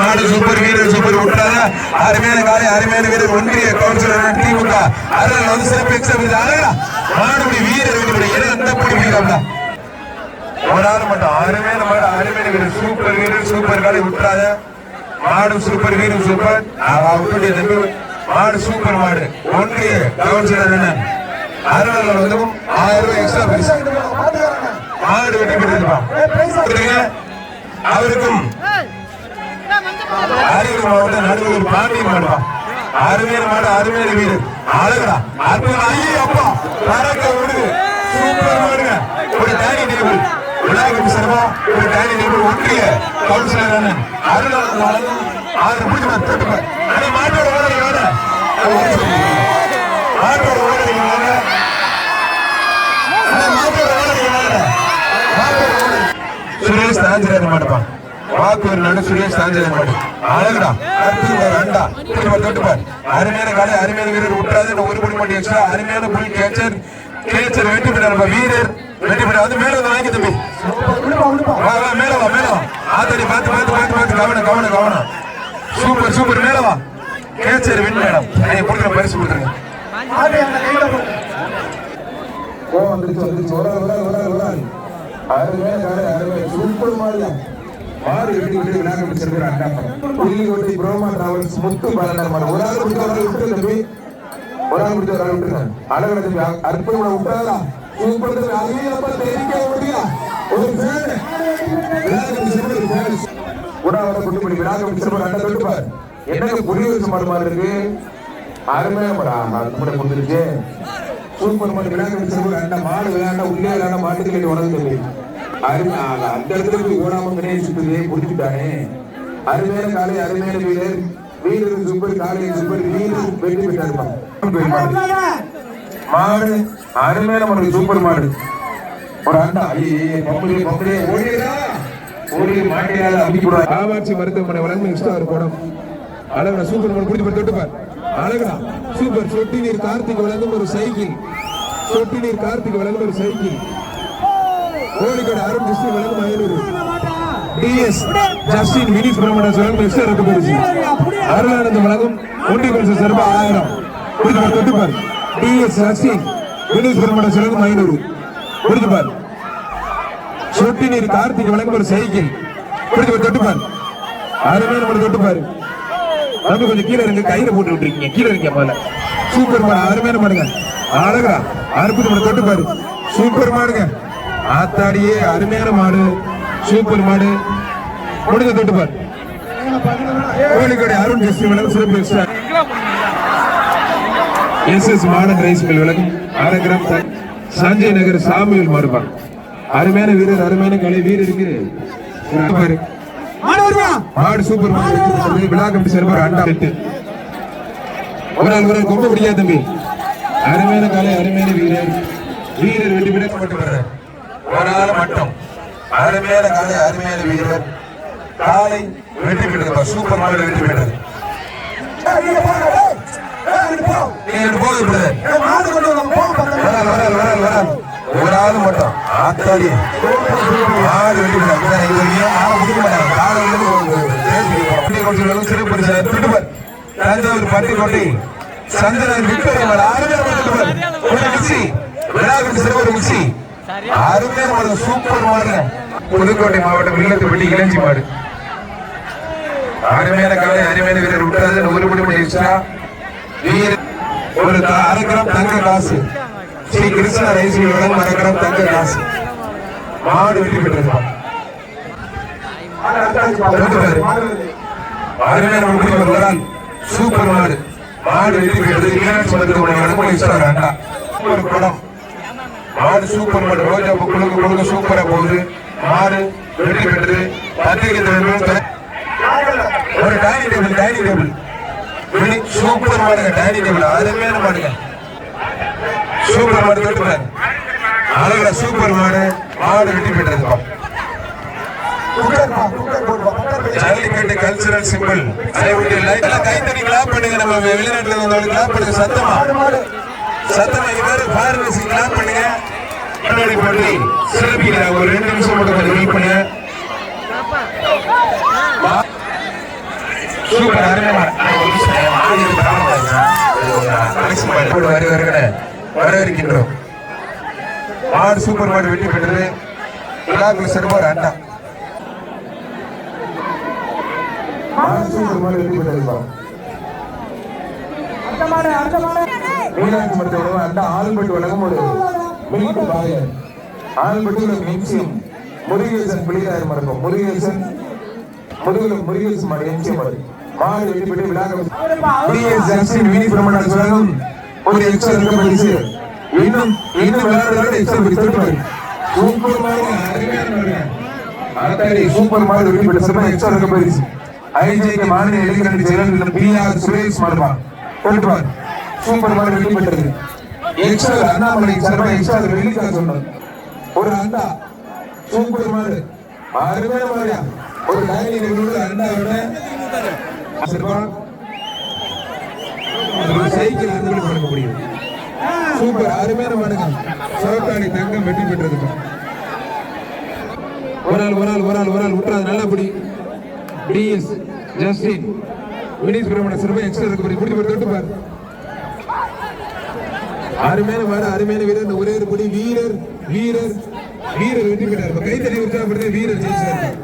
நாடு சூப்பர் வீரர் சூப்பர் விட்டுறாத அருமையான காலை அருமையான வீரர். ஒன்றிய கவுன்சிலர் திமுக. அருள் வந்து சிறப்பு எக்ஸாம் மாடுபடி வீரர் வீடு இடம் அந்த படி வீரம்டா. ஒரு ஆள் மட்டும். அருமையான மாடு அருமையான வீரர். சூப்பர் வீரர் சூப்பர் காலை விட்டுறாத மாடு சூப்பர் வீரர் சூப்பர். அவருடைய தம்பி மாடு சூப்பர் மாடு. ஒன்றிய கவுன்சிலர் என்ன அருள் வந்து ஆயிரம் ரூபாய் எக்ஸ்ட்ரா பைசா மாடு வெட்டி கொடுத்துருப்பான் அவருக்கும் அரியலூர் மாவட்டம் நடுவர் பாண்டியன் மாடுவா அருமையான மாடு அருமையான வீடு. ஆளுகடா அற்புதம். ஐயோ அப்பா. பறக்க விடுது சூப்பர் மாடுங்க. ஒரு டேனி டேபிள் விநாயகர் சர்மா ஒரு டேனி டேபிள் ஒன்றிய கவுன்சிலர் அண்ணன். அருளாளர் வழங்கும் ஆறு முடிஞ்சு தட்டுப்பேன் ஆனா மாட்டோட ஓடலை வேற மாட்டோட ஓடலை வேற மாட்டோட ஓடலை வேற மாட்டோட ஓடலை சுரேஷ் தாஞ்சிராஜ் மாட்டுப்பான். வாக்கூர் நடு சுரேஷ் தாஞ்சிராஜ் மாட்டு அழகுடா. அற்புதம் ஒரு அண்டா. தொட்டுப்பார் தொட்டுப்பார் அருமையான காலை அருமையான வீரர் விட்டாது ஒரு படி மட்டும் எக்ஸ்ட்ரா அருமையான புல் கேச்சர். கேச்சர் வெட்டி விட்டார் வீரர். வெட்டி விட்டார் வந்து மேல வந்து வாங்கி தம்பி. வா வா மேல வா மேல வா. ஆத்தடி பார்த்து பார்த்து பார்த்து பார்த்து. கவனம் கவனம் கவனம். Super super. மேல வா. Catcher win madam. நீங்க கொடுக்குற பரிசு கொடுத்துருங்க ஓ வந்துருச்சு வந்துருச்சு. ஒரு ஒரு ஒரு காலை அருமை சூப்பர் மாடு வெட்டி விட்டு விநாயகர் பிடிச்சிருக்கிற அண்டாப்பம் புள்ளிக்கோட்டை புரோமா டிராவல்ஸ் முத்து பாலனர் மாடு ஒரு ஆள் பிடிச்ச ஒரு விட்டு தம்பி. ஒரு ஆள் பிடிச்ச ஒரு ஆள் விட்டுருங்க அழகட தம்பி அற்புதம் விட்டாதா சூப்பர் தம்பி தெரிவிக்க முடியா? ஒரு ஃபேன் விநாயகர் விநாயகர் அண்டா தொட்டு புரிய மாடு மாதிரி இருக்கு? அருமையா மாடா கூட கொடுத்துருச்சு சூப்பர் மாடு விளையாட்டு மாடு விளையாண்டா உள்ளே விளையாண்ட மாட்டுக்கு வேண்டி உடம்பு அந்த இடத்துல போய் ஓடாம கணேசுக்குள்ளே முடிச்சுட்டானே. அருமையான காலை அருமையான வீரர். வீரர் சூப்பர் காலை சூப்பர் வீரர். வெற்றி பெற்றாருப்பா மாடு அருமையான மாடு சூப்பர் மாடு. ஒரு அண்டா. ஐயே பம்பளே பம்பளே. ஓடிடா ஓடி மாட்டியால அப்படி கூட காமாட்சி மருத்துவமனை வழங்கும் இஷ்டம் ஒரு படம் அழகா சூப்பர் மாடு பிடிச்சு போய் பார். அழகா. சூப்பர் சொட்டி நீர் கார்த்திக் வழங்கும் ஒரு சைக்கிள். சொட்டி நீர் கார்த்திக் வழங்கும் ஒரு சைக்கிள். கோழிக்கோடு அருண் கிருஷ்ணன் வழங்கும் மயிலூர். டிஎஸ் ஜஸ்டின் வினிஸ் பிரமணன் வழங்கும் எக்ஸ்ட்ரா ரத்து பரிசு அருளானந்தம் வழங்கும் ஒன்றிய பரிசு சிறப்பு ஆயிரம். பிடிச்சு பார் தொட்டு பார் டிஎஸ் ஜஸ்டின் வினிஸ் பிரமணன் வழங்கும் மயிலூர். பிடிச்சு பார் சொட்டி நீர் கார்த்திக் வழங்கும் ஒரு சைக்கிள். பிடிச்சு பார் தொட்டு பார் அருமையான ஒரு தொட்டு பாரு கொஞ்சம் கீழே இருங்க கையில போட்டு விட்டுருக்கீங்க. கீழே இருக்க மேல சூப்பர் மாடு அருமையான மாடுங்க. அழகா அற்புதம் தொட்டு பாரு சூப்பர் மாடுங்க ஆத்தாடியே அருமையான மாடு சூப்பர் மாடு. முடிஞ்ச தொட்டு பாரு. கோழிக்கோடை அருண் ஜெஸ்டி விலங்கு சிறப்பு extra S S modern rice mill விலங்கு அரை கிராம் சஞ்சய் நகர் சாமியில் மாறுபான் அருமையான வீரர் அருமையான கலை வீரருக்கு பாரு. மாடு சூப்பர் மாடு. விழா கமிட்டி சார்பாக அண்டா எட்டு ஒரு ஆள் ஒரு கொம்ப பிடிக்காத தம்பி. அருமையான காலை அருமையான வீரர். வீரர் வெட்டி விடப்பட்டு ஒரு ஆள் மட்டும் அருமையான காலை அருமையான வீரர். காலை வெட்டி விடுங்க சூப்பர் மாடு வெட்டி விடுறது ஒரு ஆள் மட்டும். ஆத்தாடி. ஆடு வெட்டி மாட்டாங்க. சிறப்பு திருப்பர் தஞ்சாவூர் பட்டிக்கோட்டை சந்திரன் விக்டோரியா மிக்சி விழாவுக்கு சிறப்பு மிக்சி அருமையான ஒரு சூப்பர் மாடு புதுக்கோட்டை மாவட்டம் வில்லத்து வெட்டி இளஞ்சி மாடு. அருமையான காலை அருமையான வீரர் விட்டுறது ஒரு மணி மணி எக்ஸ்ட்ரா வீர ஒரு அரை கிராம் தங்க காசு. ஸ்ரீ கிருஷ்ண ரைசி வழங்கும் அரை கிராம் தங்க காசு. மாடு வெட்டி பெற்றிருப்பான் அருமையான முடி ஒரு சூப்பர் மாடு. மாடு வெற்றி பெற்றது. மீனாட்சி மருத்துவமனை வழங்கும் எக்ஸ்ட்ரா ஒரு படம். ஆடு சூப்பர் மாடு ரோஜா குழுக்கு குழுக்கு சூப்பரா போகுது. ஆடு வெட்டி பெற்று பத்திரிகை தலைவர்கள் ஒரு dining table dining table super மாடுங்க டைனிங் டேபிள் அருமையான மாடுங்க. சூப்பர் மாடு தொட்டு பாரு அழகா சூப்பர் மாடு மாடு வெட்டி பெற்றதுப்பா ஜல்லிக்கட்டு கல்ச்சுரல் சிம்பிள் அதேபடி லைட் கைத்தறி கிளாப் பண்ணுங்க. நம்ம வெளிநாட்டுல இருந்தவங்களுக்கு கிளாப் பண்ணுங்க. சத்தமா? சத்தமா இது ஃபாரினர்ஸ் கிளாப் பண்ணுங்க. முன்னாடி பண்ணி சிறப்பிக்கிறாங்க ஒரு ரெண்டு நிமிஷம் மட்டும் கொஞ்சம் வெயிட் பண்ணுங்க. சூப்பர் அருமையா வரவேற்கின்றோம். ஆறு சூப்பர் மாடு வெற்றி பெற்றது. விழாக்குள் சிறுவர் அண்ணா ஆறு சூப்பர் மாடு வெற்றி பெற்றது. மீனாட்சி மருத்துவ அந்த ஆல்பட்டு வழங்கும் ஒரு மில்க் பாயர் ஒரு எம்சிஎம் முருகேசன் பிள்ளையார் மரபம் முருகேசன் முருகன் முருகேசன் மாடு எம்சிஎம் மாடு. மாடு வெற்றி பெற்று விழாக்க பிஎஸ் ஜங்ஷன் ஒரு எக்ஸ்ட்ரா இருக்க பரிசு. இன்னும் இன்னும் விளையாடுறதோட எக்ஸ்ட்ரா பரிசு. தருவாரு சூப்பர் மாதிரி அருமையான சூப்பர் மாதிரி வெற்றி பெற்ற சிறப்பு எக்ஸ்ட்ரா இருக்க பரிசு. ஐஜேகே மாநில இளைஞரணி செயலர் பி ஆர் சுரேஷ் மாடுபா போட்டுவார் சூப்பர் மாடு வெற்றி பெற்றது எக்ஸ்ட்ரா அண்ணாமலை சர்மா எக்ஸ்ட்ரா வெளிக்காக சொன்னார். ஒரு அண்டா சூப்பர் மாடு அருமையான மாதிரியா? ஒரு டைனிங் டேபிளோட அண்டாவோட சிறப்பா சைக்கிள் அன்பு கொடுக்க முடியும். சூப்பர் அருமையான மாடுங்க. சோட்டாணி தங்கம் வெற்றி பெற்றதுக்கு ஒரு ஆள் ஒரு ஆள் ஒரு ஆள் ஒரு ஆள் விட்டுறது நல்லபடி. டிஎஸ் ஜஸ்டின் வினீஸ் பிரமண சிறப்பு எக்ஸ்ட்ரா இருக்கு பாரு. இப்படி போய் பாரு. அருமையான மாடு அருமையான வீரர். இந்த ஒரே ஒரு கொடி வீரர் வீரர் வீரர் வெற்றி பெற்றார். இப்ப கைத்தறி உற்சாகப்படுத்த வீரர் ஜெயிச்சார்.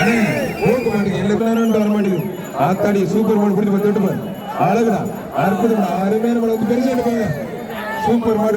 அண்ணே போக்கு மாட்டேங்க எல்லா வர மாட்டேங்குது. ஆத்தாடி சூப்பர் மாடு பிடிச்சி தொட்டு பாரு அழகுடா அற்புதம். அருமையான மாடு வந்து பெருசா எடுப்பாங்க. சூப்பர் மாடு.